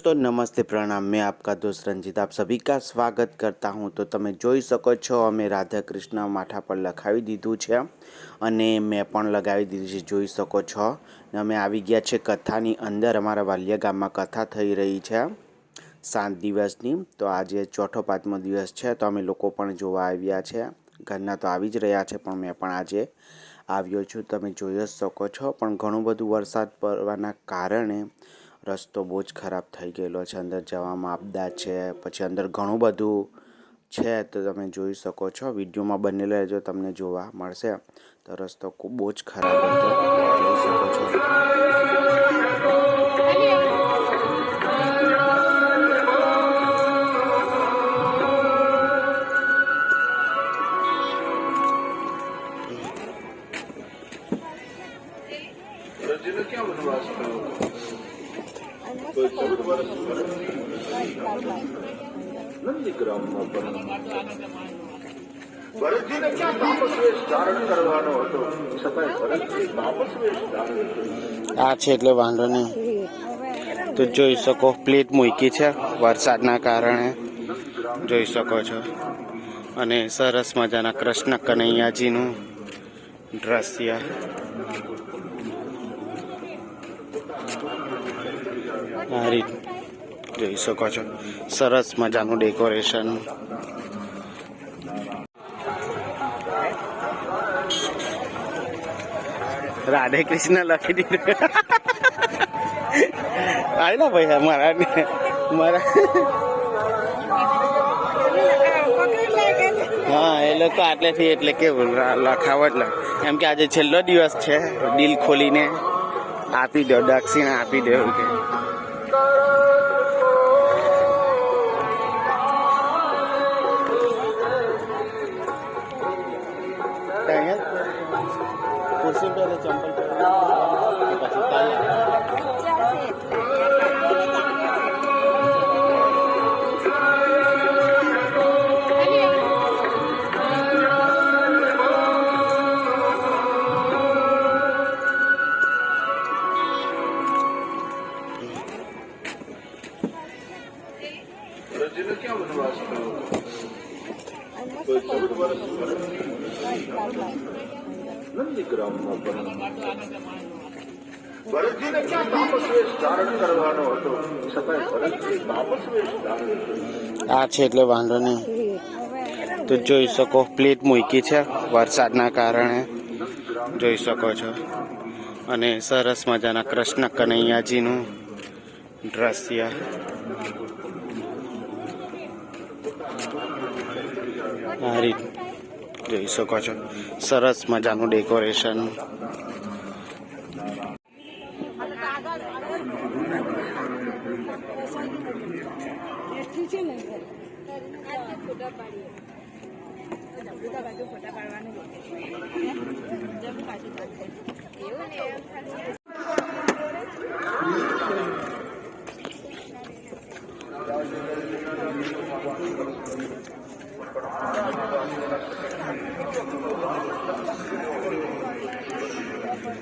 दोस्तों नमस्ते प्रणाम मैं आपका दोस्त रंजीत आप सभी का સ્વાગત કરતા હું તો તમે જોઈ શકો છો અમે રાધા કૃષ્ણ માથા પર લખાવી દીધું છે અને મેં પણ લગાવી દીધું છે જોઈ શકો છો ને અમે આવી ગયા છે કથાની અંદર અમારા વાલિયા ગામમાં કથા થઈ રહી છે સાત દિવસની તો આજે ચોથો પાંચમો દિવસ છે તો અમે લોકો પણ જોવા આવ્યા છે ઘરના તો આવી જ રહ્યા છે પણ મેં પણ આજે આવ્યો છું તમે જોઈ જ શકો છો પણ ઘણું બધું વરસાદ પડવાના કારણે રસ્તો બહુ જ ખરાબ થઈ ગયેલો છે. અંદર જવામાં આપદા છે. પછી અંદર ઘણું બધું છે તો તમે જોઈ શકો છો. વિડીયોમાં બનેલા રહેજો, તમને જોવા મળશે. તો રસ્તો ખૂબ બહુ જ ખરાબ હતો. જોઈ શકો છો. ભરતજીને ક્યાં ધારણ કરવાનો હતો છતાં ભરતજી તાપસ ધારણ આ છે એટલે વાંધો નહીં. તો જોઈ શકો, પ્લેટ મૂકી છે વરસાદના કારણે. જોઈ શકો છો. અને સરસ મજાના કૃષ્ણ કનૈયાજીનું દ્રશ્ય. આ રીત જોઈ શકો છો. સરસ મજાનું ડેકોરેશન. રાધે કૃષ્ણ લખી દીધું. આવેલા ભાઈ મારા મારા હા, એ લોકો આટલેથી એટલે કેવું, લખાવટ એમ કે આજે છેલ્લો દિવસ છે, દિલ ખોલીને આપી દો, દક્ષિણા આપી દો કે. તો અહીંયા ખુરશી પહેલે ચંપલ પહેરે ભરતજીને ક્યાં તાપસ ધારણ કરવાનો હતો? છતાંય ભરતજી તાપસ ધારણ આ છે એટલે વાંધો નહીં. તો જોઈ શકો, પ્લેટ મૂકી છે વરસાદના કારણે. જોઈ શકો છો. અને સરસ મજાના કૃષ્ણ કનૈયાજીનું દ્રશ્ય. આ રીત જોઈ શકો છો. સરસ મજાનું ડેકોરેશન.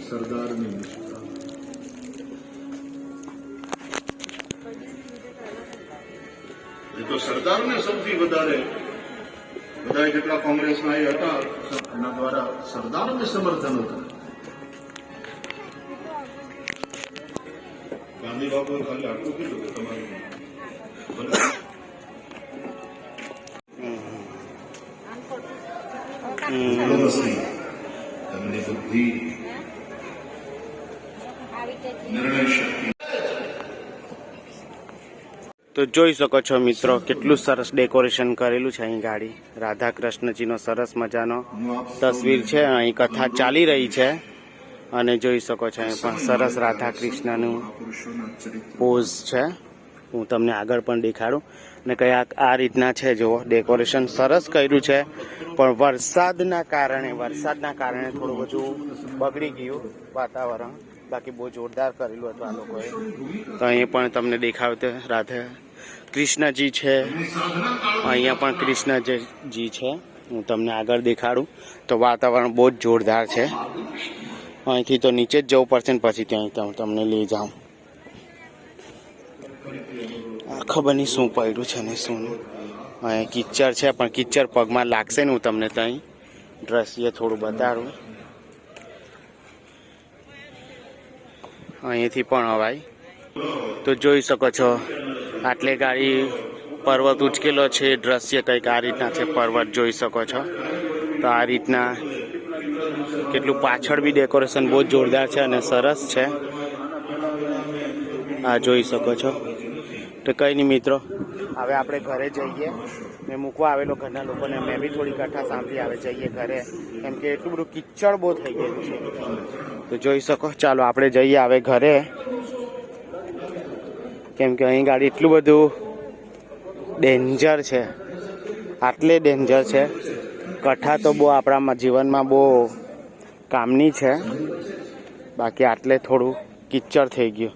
સરદારની નિષ્ઠા એ તો સરદારને સૌથી વધારે બધા જેટલા કોંગ્રેસના એ હતા, એના દ્વારા સરદારને સમર્થન હતું. બાબુએ ખાલી આટલું કીધું કે તમારે તમને બુદ્ધિ નિર્ણય શક્તિ. તો તો જોઈ શકો છો મિત્રો કેટલું સરસ ડેકોરેશન કરેલું છે અહીં ગાડી. રાધા કૃષ્ણજીનો સરસ મજાનો તસવીર છે અહીં કથા ચાલી રહી છે. અને જોઈ શકો છો અહીં પણ સરસ રાધા કૃષ્ણનું પોઝ છે. હું તમને આગળ પણ દેખાડું. અને કયા આ રીતના છે, જુઓ ડેકોરેશન સરસ કર્યું છે. પણ વરસાદના કારણે વરસાદના કારણે થોડું બધું બગડી ગયું વાતાવરણ. બાકી બહુ જોરદાર કરેલું હતું આ લોકોએ. તો અહીં પણ તમને દેખાવ તો રાધે કૃષ્ણજી છે. અહીંયા પણ કૃષ્ણજી છે. હું તમને આગળ દેખાડું. તો વાતાવરણ બહુ જ જોરદાર છે. અહીંથી તો નીચે જ જવું પડશે ને પછી ત્યાં તમને લઈ જાઉં. ખબર નહીં શું પડ્યું છે ને શું અહીં કિચ્ચર છે, પણ કિચ્ચર પગમાં લાગશે ને હું તમને ત્યાં દ્રશ્ય થોડું બતાડું. અહીંથી પણ અવાય. તો જોઈ શકો છો, આટલે ગાડી પર્વત ઉચકેલો છે, દ્રશ્ય કંઈક આ રીતના છે, પર્વત જોઈ શકો છો. તો આ રીતના કેટલું પાછળ બી ડેકોરેશન બહુ જોરદાર છે અને સરસ છે. આ જોઈ શકો છો. તો કંઈ નહીં મિત્રો. હવે આપણે ઘરે જઈએ. મેં મૂકવા આવેલો ઘરના લોકોને. મેં બી થોડી કથા સાંભળી આવે જઈએ ઘરે. કેમ કે એટલું બધું કિચડ બહુ થઈ ગયેલું છે. તો જોઈ શકો. ચાલો આપણે જઈએ હવે ઘરે. કેમ કે અહીં ગાડી એટલું બધું ડેન્જર છે. આટલે ડેન્જર છે. કથા તો બહુ આપણા જીવનમાં બહુ કામની છે. બાકી આટલે થોડું કિચ્ચડ થઈ ગયું.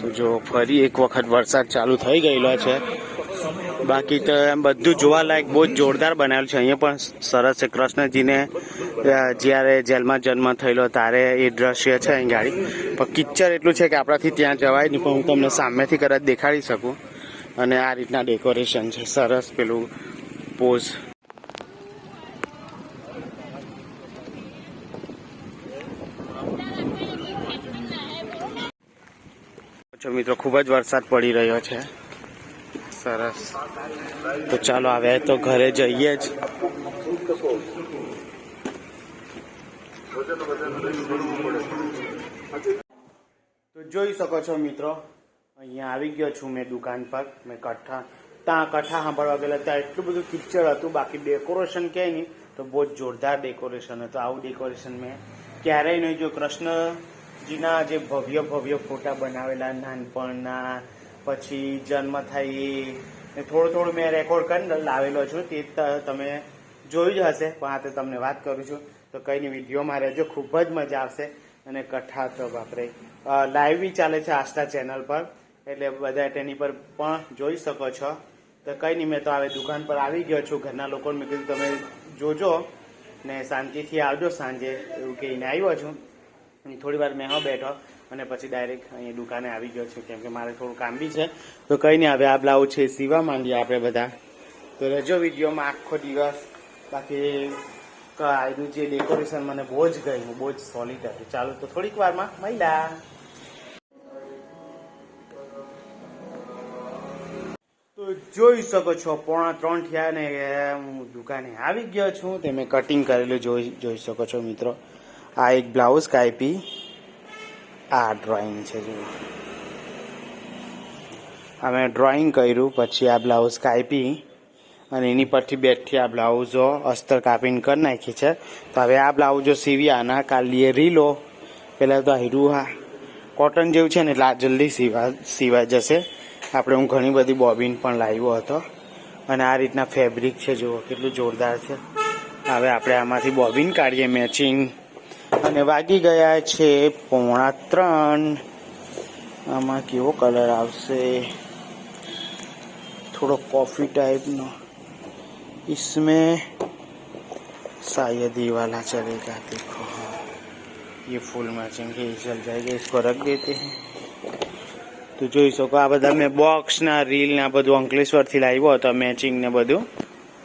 તો જો ફરી એક વખત વરસાદ ચાલુ થઈ ગયેલો છે. બાકી તો એમ બધું જોવાલાયક બહુ જ જોરદાર બનાવેલું છે. અહીંયા પણ સરસ છે. કૃષ્ણજીને જ્યારે જેલમાં જન્મ થયેલો ત્યારે એ દ્રશ્ય છે અહીં ગાડી. પણ કિચર એટલું છે કે આપણાથી ત્યાં જવાય નહીં પણ હું તમને સામેથી કદાચ દેખાડી શકું. અને આ રીતના ડેકોરેશન છે. સરસ પેલું પોઝ. મિત્રો, ખૂબ જ વરસાદ પડી રહ્યો છે. સરસ. તો ચાલો, હવે તો ઘરે જઈએ જ. તો જોઈ શકો છો મિત્રો અહીંયા આવી ગયો છું મેં દુકાન પર, મેં કઠા ત્યાં કઠા સાંભળવા ગયેલા ત્યાં એટલું બધું પિક્ચર હતું, બાકી ડેકોરેશન કહે નહીં, તો બહુ જોરદાર ડેકોરેશન હતું. આવું ડેકોરેશન મેં ક્યારેય નહીં જો કૃષ્ણજીના જે ભવ્ય ભવ્ય ફોટા બનાવેલા, નાનપણના, પછી જન્મ થાય એ થોડું થોડું મેં રેકોર્ડ કરીને લાવેલો છું. તે તમે જોયું જ હશે, પણ આ તો તમને વાત કરું છું. તો કંઈ નહીં, વિડીયોમાં રહેજો, ખૂબ જ મજા આવશે. અને કથા તો બાપરે લાઈવ બી ચાલે છે આસ્થા ચેનલ પર. એટલે બધા તેની પર પણ જોઈ શકો છો. તો કંઈ નહીં, મેં તો હવે દુકાન પર આવી ગયો છું. ઘરના લોકોને મેં કીધું, તમે જોજો ને શાંતિથી આવજો સાંજે. એવું કહીને આવ્યો છું. અને થોડી વાર મેં બેઠો અને પછી ડાયરેક્ટ અહીં દુકાને આવી ગયો છું, કેમ કે મારે થોડું કામ બી છે. તો કંઈ નહીં, હવે આ બ્લાઉઝ છે સીવા માંડીએ આપણે બધા. તો રજો વિડીયોમાં આખો દિવસ. બાકી આનું જે ડેકોરેશન મને બહુ જ ગયું બહુ જ સોલિડ હતું. ચાલો, તો થોડીક વારમાં મહિલા જોઈ શકો છો. પોણા ત્રણ થયા ને હું દુકાને આવી ગયો છું. તે મેં કટિંગ કરેલું, જોઈ જોઈ શકો છો મિત્રો. આ એક બ્લાઉઝ કાપી આ ડ્રોઈંગ છે જો અમે ડ્રોઈંગ કર્યું, પછી આ બ્લાઉઝ કાપી અને એની પરથી બેઠી આ બ્લાઉઝો અસ્તર કાપીને કરી નાખી છે. તો હવે આ બ્લાઉઝો સીવી, આના કાલીએ રીલો. પહેલાં તો હીરું હા કોટન જેવું છે ને, એટલે આ જલ્દી સીવા, સીવાઈ જશે. આપણે હું ઘણી બધી બોબિન પણ લાવ્યો હતો અને આ રીતના ફેબ્રિક છે જુઓ કેટલું જોરદાર છે હવે આપણે આમાંથી બોબિન કાઢીએ મેચિંગ અને વાગી ગયા છે પોણા ત્રણ આમાં કેવો કલર આવશે थोड़ा कॉफी टाइप नो इसमें शायद ये वाला चलेगा देखो हाँ ये फुल मैचिंग है ये चल जाएगा इसको रख देते हैं તો જોઈ શકો આ બધા મેં બોક્સ ના રીલ ને આ બધું અંકલેશ્વરથી લાવ્યો હતો મેચિંગ ને બધું.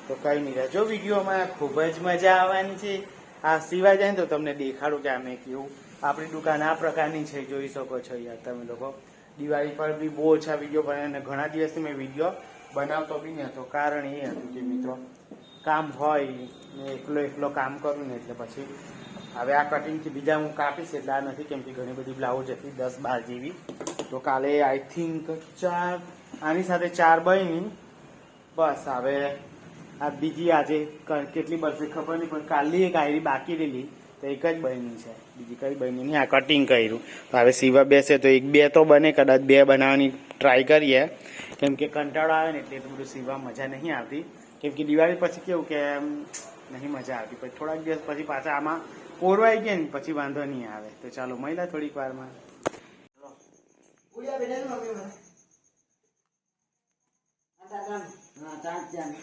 તો કઈ નહીં, રહેજો વિડીયોમાં, ખૂબ જ મજા આવવાની છે. આ સિવાય જાય ને તો તમને દેખાડું કે અમે કેવું આપણી દુકાન આ પ્રકારની છે, જોઈ શકો છો યાર તમે લોકો. દિવાળી પર બી બહુ ઓછા વીડિયો બને અને ઘણા દિવસથી મેં વીડિયો બનાવતો બી નહોતો કારણ એ હતું કે મિત્રો, કામ હોય ને એકલો એકલો કામ કરું ને એટલે પછી હવે આ કટિંગથી બીજા હું કાપીશ, એટલે આ નથી કેમ કે ઘણી બધી બ્લાઉઝ હતી, દસ બાર જેવી. તો કાલે આઈ થિંક ચાર, આની સાથે ચાર બની. બસ, હવે આ બીજી આજે કેટલી બનશે ખબર નહીં, પણ કાલની એક આયરી બાકી રહેલી, તો એક જ બની છે. બીજી કઈ બની નહીં, આ કટિંગ કર્યું. તો હવે સીવા બેસે, તો એક બે તો બને, કદાચ બે બનાવવાની ટ્રાય કરીએ. કેમ કે કંટાળો આવે ને, એટલે એટલું બધું સીવા મજા નહીં આવતી. કેમ કે દિવાળી પછી કેવું કે નહીં મજા આવતી. પછી થોડાક દિવસ પછી પાછા આમાં પોરવાઈ ગયા ને, પછી વાંધો નહીં આવે. તો ચાલો મહિલા થોડીક વારમાં. ઉડ્યા બેઠા મમ્મી મને હા ચાંદ ચાંદ